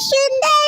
shooting there.